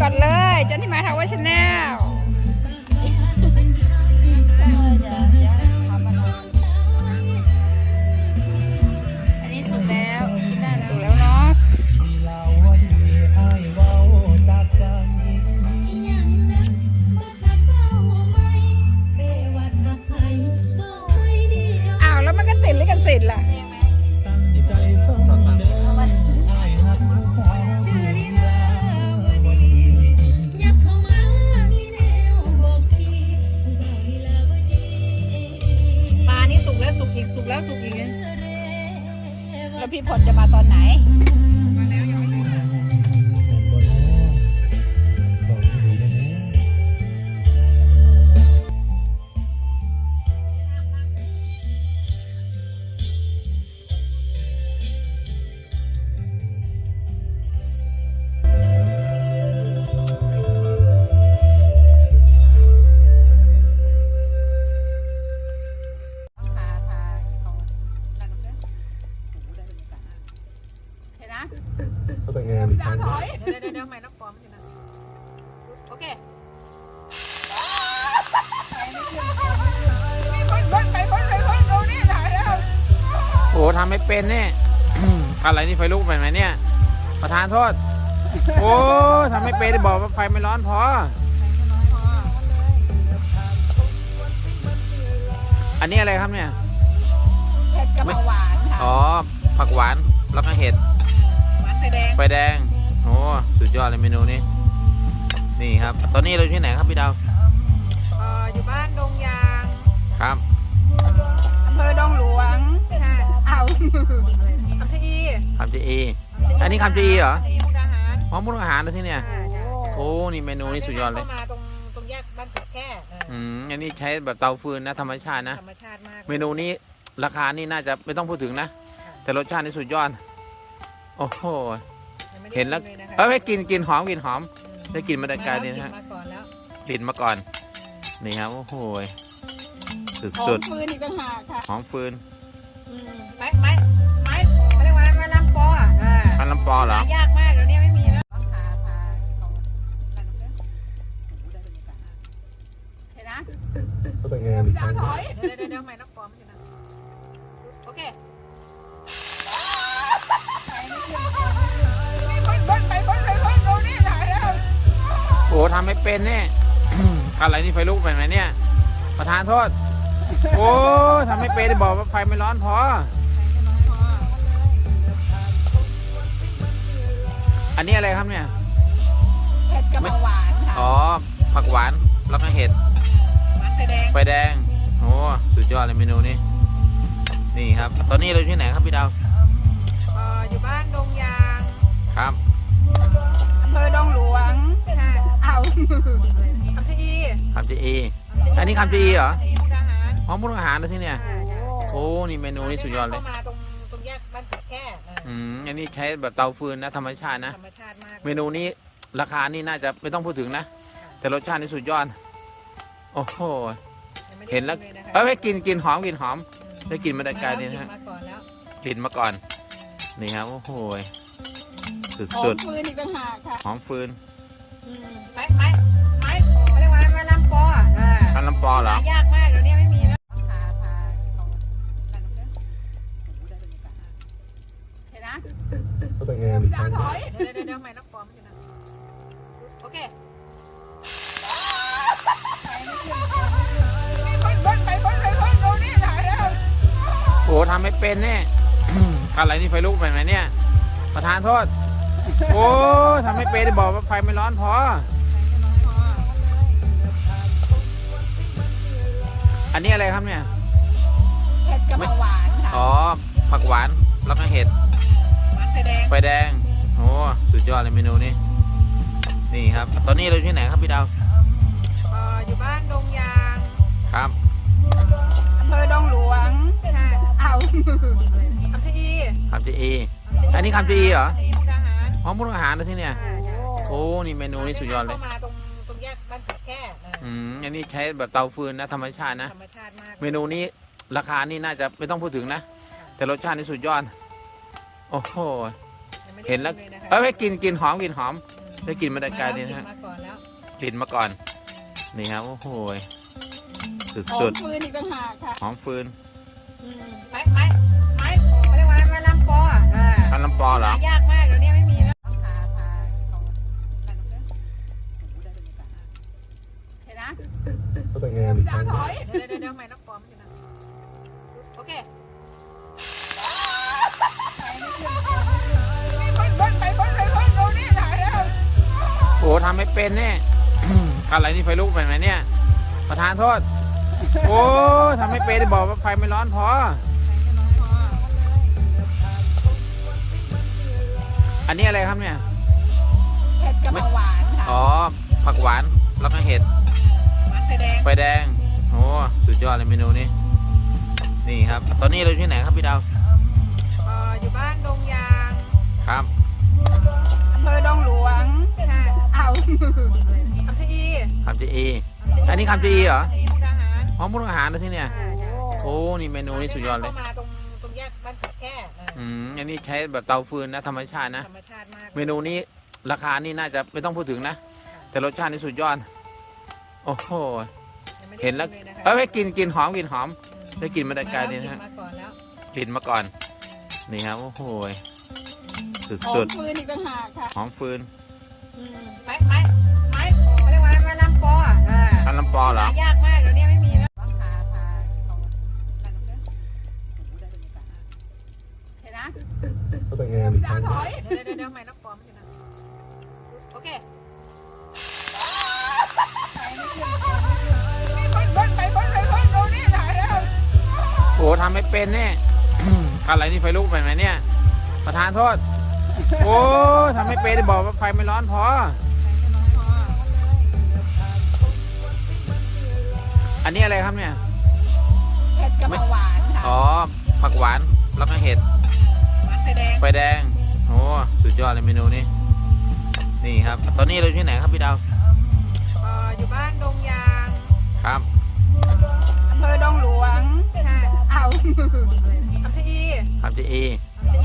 ก่อนเลยจันที่มาทาวเวอร์ชาแนล สุกอีกสุกแล้วสุกอีกแล้วพี่พลจะมาตอนไหน มาแล้วยังไม่ถึง เห็นนะเขาแต่งงานอีกคจ้ารั้งถอยเดี๋ยวเดี๋ยวเดี๋ยวไม่นักปลอมใช่ไหมโอเคมีคนคนไปคนไปคนดูนี่ถ่ายแล้วโอ้ทำไม่เป็นเนี่ย อะไรนี่ไฟลุกไปไหมเนี่ย ประธานโทษ โอ้ทำไม่เป็นบอกว่าไฟไม่ร้อนพออันนี้อะไรครับเนี่ยเผ็ดกับหวานค่ะ อ๋อ ผักหวาน แล้วก็เห็ดหวานไฟแดงไฟแดง โอ้สุดยอดเลยเมนูนี้ นี่ครับ ตอนนี้เราอยู่ที่ไหนครับพี่ดาว เอ่ออยู่บ้านดงยางครับ อำเภอดงหลวงค่ะอ้าวคำชะอีคำจีอี อันนี้คำจีอีเหรอมุกดาหารอ๋อมุกอาหารนะที่เนี่ยอ่าใช่โอ้ นี่เมนูนี้สุดยอดเลย ข้ามาตรงตรงแยกบ้านตึกแค่เอออืม อันนี้ใช้แบบเตาฟืนนะธรรมชาตินะ ธรรมชาติมาก เมนูนี้ราคานี่น่าจะไม่ต้องพูดถึงนะ แต่รสชาตินี่สุดยอด โอ้โห ยังไม่ได้เห็นแล้วชิมยะคะเอ้ยกินกินหอมกินหอม ได้กลิ่นบรรยากาศดีนะฮะ มาก่อนแล้วกลิ่นมาก่อน นี่ครับ โอ้โห สุดหอสุมดฟืนอีกต่างหากค่ะหอมฟืนอืมไม้ไม้ไม้เขาเรียกว่าไม้ลำปออะอ่าพันลำปอเหรอ หายากมากเดี๋ยวนี้ไม่มีแล้วทาทาเอาดันน้ำเนื้อโอ้โหได้บรรยากาศเห็นนะเขาแต่งงานอีกคจ้ารั้ง ถอย เดี๋ยวเดี๋ยวเดี๋ยวไม่นักปลอมใโอ้ทำไม่เป็นเนี่ยอะไรนี่ไฟลุกไปไหมเนี่ย ประธานโทษ โอ้ทำไม่เป็นบอกว่าไฟไม่ร้อนพอ อันนี้อะไรครับเนี่ยเผ็ดกับหวานค่ะอ๋อผักหวานแล้วก็เห็ดหวานไฟแดงไฟแดงโอ้สุดยอดเลยเมนูนี้ นี่ครับ ตอนนี้เราอยู่ที่ไหนครับพี่ดาวเอ่ออยู่บ้านดงยางครับ คำชะอีคำจีอีอันนี้คำจีอีเหรอมุกดาหารอ๋อมุกอาหารนะที่เนี่ยอ่าใช่โอ้นี่เมนูนี้สุดยอดเลย ข้ามาตรงตรงแยกบ้านตึกแค่เอออืมอันนี้ใช้แบบเตาฟืนนะธรรมชาตินะ ธรรมชาติมากเมนูนี้ราคานี่น่าจะไม่ต้องพูดถึงนะ แต่รสชาตินี่สุดยอด โอ้โห ยังไม่ได้เห็นแล้วชิมยะคะเอ้ยกินกินหอมกินหอม ได้กลิ่นบรรยากาศดีนะฮะ มาก่อนแล้วกลิ่นมาก่อน นี่ครับ โอ้โห สุดหอสุมดฟืนอีกต่างหากค่ะหอมฟืน อืมไม้ไม้ อ่าพันลำปอเหรอหายากมากเดี๋ยวนี้ไม่มีแล้วทาทาเอาดันน้ำเนื้อโอ้โหได้บรรยากาศเห็นนะเขาแต่งงานอีกคจ้ารั้งถอยเดี๋ยวเดี๋ยวเดี๋ยวไม่นักปลอมใช่ไหมโอเคมีคนคนไปคนไปคนดูนี่ถ่ายแล้วโอ้ทำไม่เป็นเนี่ย อะไรนี่ไฟลุกไปไหมเนี่ย ประธานโทษ โอ้ทำไม่เป็นบอกว่าไฟไม่ร้อนพอ อันนี้อะไรครับเนี่ย เผ็ดกับหวานค่ะอ๋อผักหวานแล้วก็เห็ดหวานไฟแดงไฟแดงโอ้สุดยอดเลยเมนูนี้ นี่ครับ ตอนนี้เราอยู่ที่ไหนครับพี่ดาวเอ่ออยู่บ้านดงยางครับอำเภอดงหลวงค่ะอ้าวคำชะอีคำจีอีอันนี้คำจีอีเหรอมุกดาหารอ๋อมุกอาหารนะที่เนี่ยอ่าใช่โอ้นี่เมนูนี้สุดยอดเลย ข้ามาตรง อออืมอันนี้ใช้แบบเตาฟืนนะธรรมชาตินะ ธรรมชาติมากเมนูนี้ราคานี่น่าจะไม่ต้องพูดถึงนะ แต่รสชาตินี่สุดยอด โอ้โห ยังไม่ได้เห็นแล้วชิมยะคะเอ้ยกินกินหอมกินหอม ได้ได้กลิ่นมาแต่ไกลนี่นะฮะ มาก่อนแล้วกลิ่นมาก่อน นี่ครับ โอ้โหยหอสุมดฟืนอีกต่างหากค่ะๆหอมฟืนอืมไม้ไม้ไม้เขาเรียกว่าไม้ลำปออะอ่าพันลำปอเหรอ หายากมาก ก็แต่งงานอีกคจารั้งถอยเดี๋ยวเดี๋ยวเดี๋ยวไม่นักปลอมใช่ไหมโอเคมีคนบนไปบนไปบนตรงนี้ไหนแล้วโอ้ทำไม่เป็นเนี่ยอะไรนี่ไฟลุกไปไหมเนี่ย ประธานโทษ โอ้ทำไม่เป็นบอกว่าไฟไม่ร้อนพอ อันนี้อะไรครับเนี่ย เห็ดกระเพราหวานค่ะ อ๋อ ผักหวานแล้วก็เห็ดหวานไฟ แดงไฟแดงโอ้สุดยอดเลยเมนูนี้ นี่ครับ ตอนนี้เราอยู่ที่ไหนครับพี่ดาวเอ่ออยู่บ้านดงยางครับอำเภอดงหลวงค่ะเอาคำชะอีคำจีอีอันนี้คำจีอีเหรอมุกดาหารอ๋อมุกอาหารนะที่เนี่ยค่ะค่ะโอ้นี่เมนูนี้สุดยอดเลยเข้ามาตรงตรงแยกบ้านขุดแค่อ่าอืมอันนี้ใช้แบบเตาฟืนนะธรรมชาตินะ ธรรมชาติมากเมนูนี้ราคานี่น่าจะไม่ต้องพูดถึงนะ แต่รสชาตินี่สุดยอด โอ้โห ยังไม่ได้เห็นแล้ว ชิมยะคะเอ้ยกลินกลินหอมกลินหอม ได้กลินมาแต่ไกลนี่นะฮะ มาก่อนแล้วกลิ่นมาก่อน นี่ครับ โอ้โหยหอสุมดฟืนอีกต่างหากค่ะๆหอมฟืนอืมไม้ไม้ไม้เขาเรียกว่าไม้ลำปออะอ่าพันลำปอเหรอ หายากมากเดี๋ยวนี้ไม่มีแล้วพาพาลองกันเพื่อนเห็นนะ ก็แต่งงานอีกคจารั้งถอย เดี๋ยวเดี๋ยวเดี๋ยวไม่นักปลอมใช่ไหมโอเค โอ้ทำไม่เป็นเนี่ย อะไรนี่ไฟลุกไปไหมเนี่ย ประธานโทษ โอ้ทำไม่เป็นบอกว่าไฟไม่ร้อนพอ อันนี้อะไรครับเนี่ยเห็ดกระเพราหวานค่ะอ๋อผักหวานแล้วก็เห็ดหวานไฟแดงไฟแดงโอ้สุดยอดเลยเมนูนี้นี่ครับ ตอนนี้เราอยู่ที่ไหนครับพี่ดาวเอ่ออยู่ บ้านดงยางครับ อำเภอดงหลวงค่ะเอาคำชะอีคำจีอี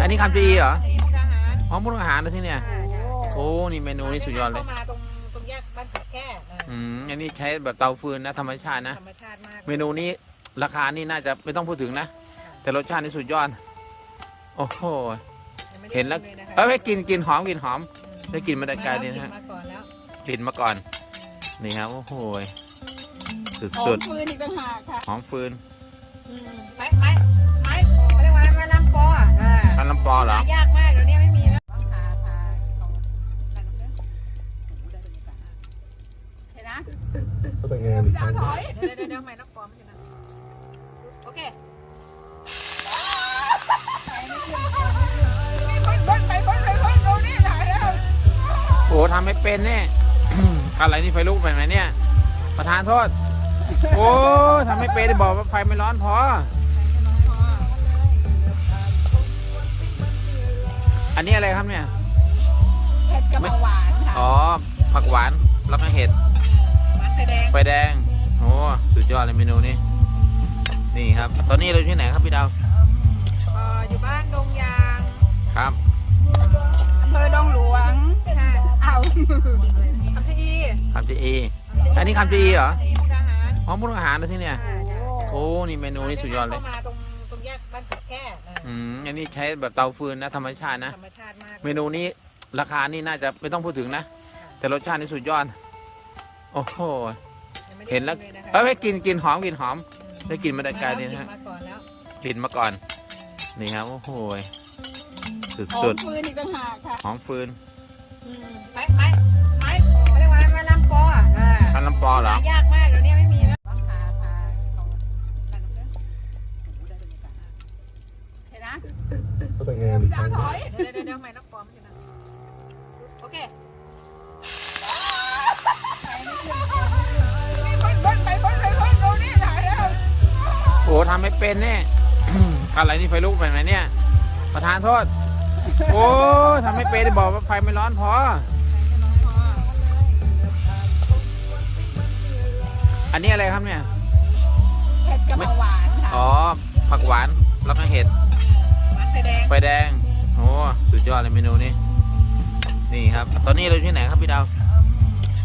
อันนี้คำจีอีเหรอมุกดาหารอ๋อมุกอาหารนะที่เนี่ยค่ะค่ะโอ้นี่เมนูนี้สุดยอดเลยเข้ามาตรงตรงแยกบ้านขุดแค่อ่าอืม อันนี้ใช้แบบเตาฟืนนะธรรมชาตินะ ธรรมชาติมากเมนูนี้ราคานี่น่าจะไม่ต้องพูดถึงนะ แต่รสชาตินี่สุดยอด โอ้โห ยังไม่ได้เห็นแล้วชิมยะคะเอ้ยกลินกลินหอมกลินหอม ได้กลินมาแต่ไกลนี่นะฮะ มาก่อนแล้ว กลิ่นมาก่อน นี่ครับ โอ้โหยหอสุมดฟืนอีกต่างหากค่ะๆหอมฟืนอืมไม้ไม้ไม้เขาเรียกว่าไม้ลำปออะอ่าพันลำปอเหรอ หายากมากเดี๋ยวนี้ไม่มีแล้วพาพาลองกันเพื่อนเห็นนะ ก็แต่งงานอีกคจารั้งถอยเดี๋ยวเดี๋ยวเดี๋ยวไม่นักปลอมใช่ไหมโอเคมีคนบนไปบนไปบนตรงนี้ไหนแล้วโอ้ทำไม่เป็นเนี่ย อะไรนี่ไฟลุกไปไหมเนี่ย ประธานโทษ โอ้ทำไม่เป็นบอกว่าไฟไม่ร้อนพออันนี้อะไรครับเนี่ยเห็ดกระเพราหวานค่ะอ๋อผักหวานแล้วก็เห็ดหวานไฟแดงไฟแดงโอ้สุดยอดเลยเมนูนี้นี่ครับ ตอนนี้เราอยู่ที่ไหนครับพี่ดาวเอ่ออยู่บ้านดงยางครับอำเภอดงหลวงค่ะเอา คำชะอีคำจีอีอันนี้คำจีอีเหรอมุกดาหารอ๋อมุกอาหารนะที่เนี่ยค่ะค่ะโอ้นี่เมนูนี้สุดยอดเลยเข้ามาตรงตรงแยกบ้านขุดแค่อ่าอืมอันนี้ใช้แบบเตาฟืนนะธรรมชาตินะ ธรรมชาติมากเมนูนี้ราคานี่น่าจะไม่ต้องพูดถึงนะ แต่รสชาตินี่สุดยอด โอ้โหยังไม่ได้เห็นแล้วชิมยะคะเอ้ยกลินกลินหอมกลินหอม ได้กลินมาแต่ไกลนี่นะฮะมาก่อนแล้วกลิ่นมาก่อน นี่ครับโอ้โหยหอสุมดฟืนอีกต่างหากค่ะๆหอมฟืนอืมไม้ไม้ำปออะอ่าพันลำปอเหรอ หายากมากเดี๋ยวนี้ไม่มีแล้วพาพาลองกันเพื่อนเห็นนะก็แต่งงานอีกคจารั้งถอยเดี๋ยวเดี๋ยวเดี๋ยวไม่นักปลอมใช่ไหมโอเคมีคนบนไปบนไปบนตรงนี้ไหนแล้วโอ้ทำไม่เป็นเนี่ยอะไรนี่ไฟลุกไปไหมเนี่ย ประธานโทษ โอ้ทำไม่เป็นบอกว่าไฟไม่ร้อนพอ อันนี้อะไรครับเนี่ยเห็ดกระเพราหวานค่ะอ๋อ ผักหวาน แล้วก็เห็ด หวานไฟแดงไฟแดง โอ้สุดยอดเลยเมนูนี้นี่นี่ครับ ตอนนี้เราอยู่ที่ไหนครับพี่ดาว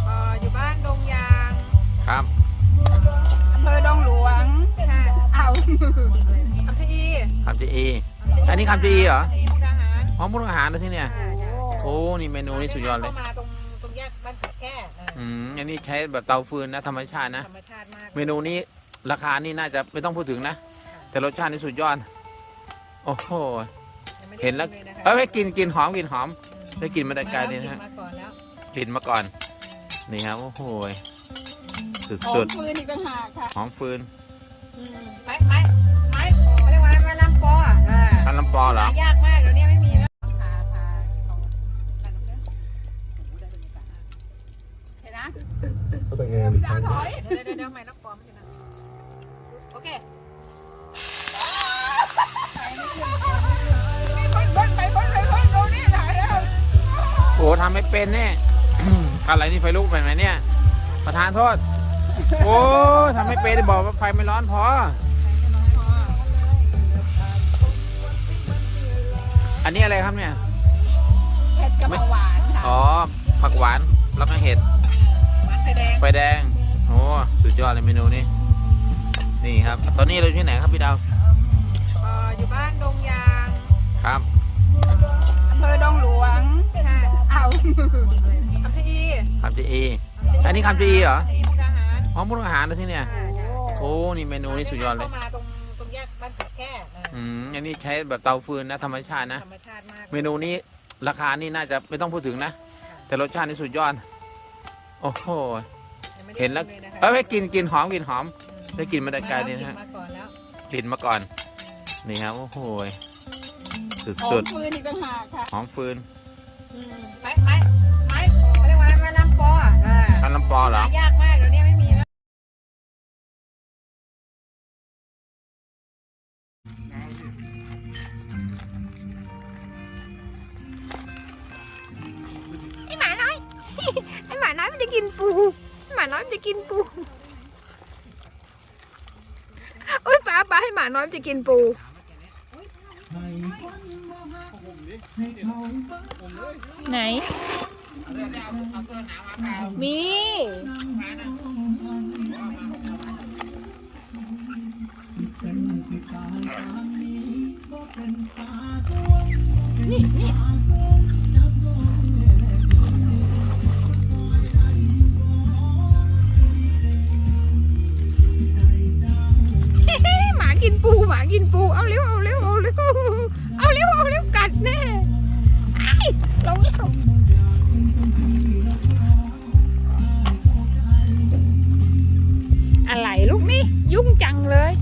เอ่ออยู่บ้านดงยางครับ อำเภอดงหลวงค่ะเอาคำชะอีคำจีอี อันนี้คำจีอีเหรอมุกดาหารอ๋อมุกอาหารนะที่เนี่ย ค่ะค่ะโอ้ นี่เมนูนี่สุดยอดเลยเข้ามาตร อออืมอันนี้ใช้แบบเตาฟืนนะธรรมชาตินะ ธรรมชาติมากเมนูนี้ราคานี่น่าจะไม่ต้องพูดถึงนะ แต่รสชาตินี่สุดยอด โอ้โห ยังไม่ได้เห็นแล้วชิมยะคะเอ้ยกลินกลินหอมกลินหอม ได้กลินมาแต่ไกลเลยนะฮะ มาก่อนแล้วกลิ่นมาก่อน นี่ครับ โอ้โหสุหอดมฟืนอีกต่างหากค่ะๆหอมฟืนอืมไม้ไม้ไม้เขาเรียกว่าไม้ลำปออะอ่าอันลำปอเหรอ หายากมาก เขาแต่งงานอีกคดาวรั้งถอยเดี๋ยวเดี๋ยวเดี๋ยวไม่ต้องปลอมไม่ใช่นะโอเคมีคนเบิ้ลไปคนไปคนดูนี่ถ่ายแล้วโอ้ทำไม่เป็นเนี่ยอะไรนี่ไฟลุกไปไหมเนี่ย ประธานโทษ โอ้ทำไม่เป็นบอกว่าไฟไม่ร้อนพอ อันนี้อะไรครับเนี่ยเผ็ดกับหวานค่ะอ๋อ ผักหวาน แล้วก็เห็ดหวาน ไข่แดงไฟแดงโอ้สุดยอดเลยเมนูนี้ นี่ครับ ตอนนี้เราอยู่ที่ไหนครับพี่ดาวเอ่ออยู่บ้านดงยางครับอำเภอดงหลวงค่ะเอาคำชะอีคำจีอีอันนี้คำจีอีเหรอมุกดาหารอ๋อมุกอาหารนะที่เนี่ยค่ะค่ะโอ้นี่เมนูนี่สุดยอดเลยเข้ามาตรงตรงแยกบ้านขุดแค่เอออืมอันนี้ใช้แบบเตาฟืนนะธรรมชาตินะ ธรรมชาติมากเมนูนี้ราคานี่น่าจะไม่ต้องพูดถึงนะ แต่รสชาตินี่สุดยอด โอ้โห ยังไม่ได้เห็นแล้วชิมยะคะเอ้ยกลินกลินหอมกลินหอม ได้กลินมาแต่ไกลเลยนะฮะ มาก่อนแล้วกลิ่นมาก่อน นี่ครับ โอ้โหสุดหอสุมดฟืนอีกต่างหากค่ะหอมฟืนอืมไม้ไม้ไม้เขาเรียกว่าไม้ลำปออะอ่าอันลำปอเหรอ หายากมากเดี๋ยวนี้ไม่มีแล้วไอหมาน้อย หมาน้อยมันจะกินปูหมาน้อยมันจะกินปูอุ้ยป้าป้าให้หมาน้อยมันจะกินปูไหน มี นี่นี่ อะไรลูกนี่ยุ่งจังเลย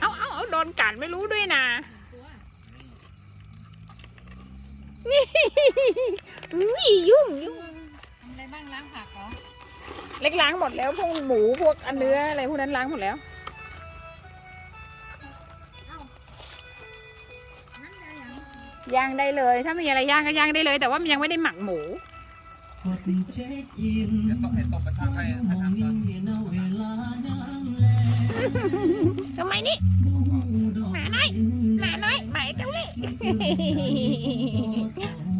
เอาเอาเอาโดนกัดไม่รู้ด้วย มดแล้วพวกหมูพวกอันเนื้ออะไรพวกนั้นล้างหมดแล้วย่างได้เลย ถ้ามีอะไรย่างก็ย่างได้เลย แต่ว่ามันยังไม่ได้หมักหมูกดเช็คอินต้องเห็นตกกระชากให้มองนิ่งเห็นเอาเวลายังแลทำไมนี่ดูดอกหมาน้อยหมาน้อยหมาเจ้าเล่ห์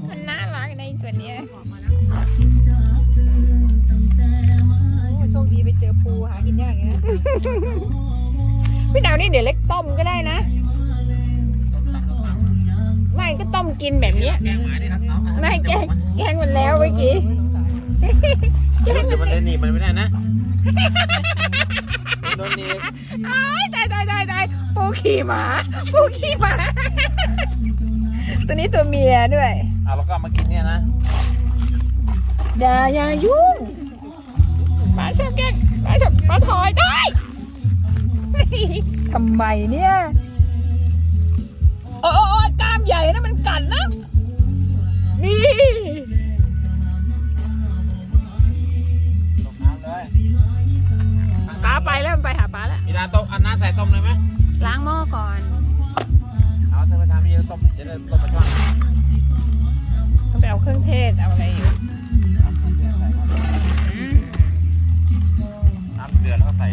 มันน่ารักในตัวเนี้ย คดีไปเจอปูหากินยากอย่างเงี้ยพี่ดาวนี่เดี๋ยวเล็กต้มก็ได้นะ ไม่ก็ต้มกินแบบเนี้ย แกงหมาดิครับเอาไม่แกงแกงมันแล้วเมื่อกี้แกงเดี๋ยวมัมันนเลยหนีบมันไม่ได้นะโดนหนีบอ้ายตายตายตายตายปูขี่หมา ปูขี่หมา ตัวนี้ตัวเมียด้วย เอาแล้วก็เอามากินเนี่ยนะ อย่าอย่ายุ่ง หมาชอบแกล้งหมาชอบมาถอยได้ทำไมเนี่ยโอ้โอ้ยกล้ามใหญ่นะมันกัดนะ นี่ตกน้ำเลยป้าไปแล้วมันไปหาป้าแล้วมีดาต้มอันน้ำใส่ต้มเลยไหมล้างหม้อก่อน เอาเธอไปทำมีต้มเดี๋ยวเธอต้มมาช่อนเอาเครื่องเทศเอาอะไรอยู่ ดือดแล้วใส่